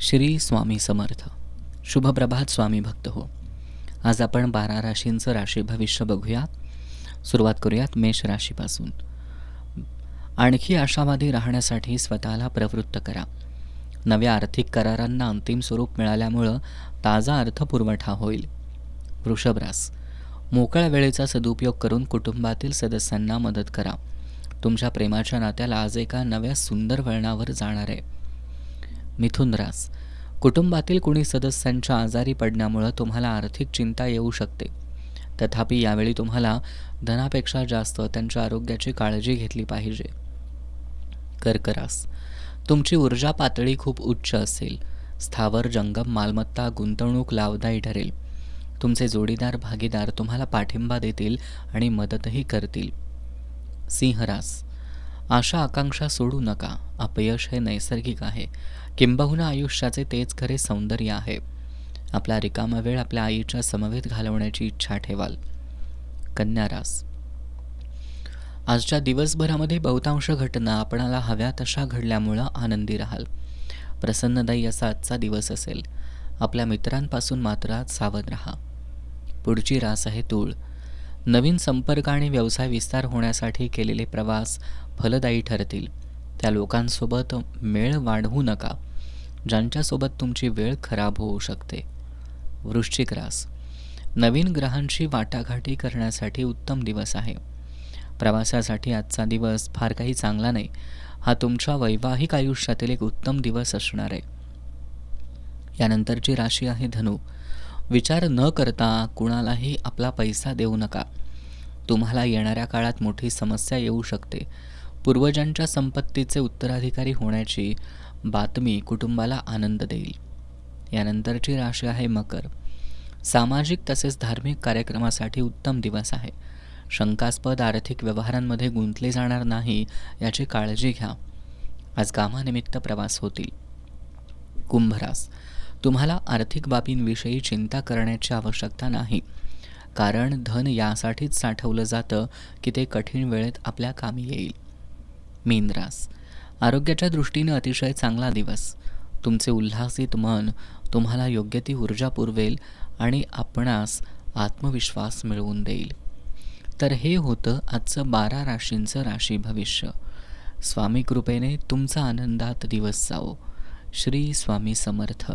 श्री स्वामी समर्थ. शुभप्रभात स्वामी भक्त हो. आज आपण बारा राशींचं राशी भविष्य बघूया. सुरुवात करूयात मेष राशीपासून. आणखी आशावादी राहण्यासाठी स्वतःला प्रवृत्त करा. नव्या आर्थिक करारांना अंतिम स्वरूप मिळाल्यामुळं ताजा अर्थपुरवठा होईल. वृषभरास मोकळ्या वेळेचा सदुपयोग करून कुटुंबातील सदस्यांना मदत करा. तुमच्या प्रेमाच्या नात्याला आज एका नव्या सुंदर वळणावर जाणार आहे. मिथुन रास कुटुंबातील कुणी सदस्यांच्या आजारी पडण्यामुळं तुम्हाला आर्थिक चिंता येऊ शकते. तथापि यावेळी तुम्हाला धनापेक्षा जास्त त्यांच्या आरोग्याची काळजी घेतली पाहिजे. कर्करास. तुमची ऊर्जा पातळी खूप उच्च असेल. स्थावर जंगम मालमत्ता गुंतवणूक लाभदायी ठरेल. तुमचे जोडीदार भागीदार तुम्हाला पाठिंबा देतील आणि मदतही करतील. सिंहरास आशा आकांक्षा सोडू नका. अपयश हे नैसर्गिक आहे. किंबहुना आयुष्याचे तेच खरे सौंदर्य आहे. आपला रिकामा वेळ आपल्या आईच्या समवेत घालवण्याची इच्छा ठेवाल. कन्यारास आजच्या दिवसभरामध्ये बहुतांश घटना आपणाला हव्या तशा घडल्यामुळं आनंदी राहाल. प्रसन्नदायी असा आजचा दिवस असेल. आपल्या मित्रांपासून मात्र सावध राहा. पुढची रास आहे तूळ. नवीन संपर्क आणि व्यवसाय विस्तार होण्यासाठी केलेले प्रवास फलदायी ठरतील. त्या लोकांसोबत मेळ वाढवू नका ज्यांच्यासोबत तुमची वेळ खराब होऊ शकते. वृश्चिक रास. नवीन ग्रहांशी वाटाघाटी करण्यासाठी उत्तम दिवस आहे. प्रवासासाठी आजचा दिवस फार काही चांगला नाही. हा तुमच्या वैवाहिक आयुष्यातील एक उत्तम दिवस असणार आहे. यानंतरची राशी आहे धनु. विचार न करता कुणालाही आपला पैसा देऊ नका. तुम्हाला येणाऱ्या काळात मोठी समस्या येऊ शकते. पूर्वजांच्या संपत्तीचे उत्तराधिकारी होण्याची बातमी कुटुंबाला आनंद देईल. यानंतरची राशी आहे मकर. सामाजिक तसेच धार्मिक कार्यक्रमासाठी उत्तम दिवस आहे. शंकास्पद आर्थिक व्यवहारांमध्ये गुंतले जाणार नाही याची काळजी घ्या. आज कामानिमित्त प्रवास होतील. कुंभरास. तुम्हाला आर्थिक बाबींविषयी चिंता करण्याची आवश्यकता नाही. कारण धन यासाठीच साठवलं जातं की ते कठीण वेळेत आपल्या कामी येईल. मीनरास आरोग्याच्या दृष्टीने अतिशय चांगला दिवस. तुमचे उल्हासित मन तुम्हाला योग्य ती ऊर्जा पुरवेल आणि आपणास आत्मविश्वास मिळवून देईल. तर हे होतं आजचं बारा राशींचं राशी भविष्य. स्वामी कृपेने तुमचा आनंदात दिवस जाओ श्री स्वामी समर्थ.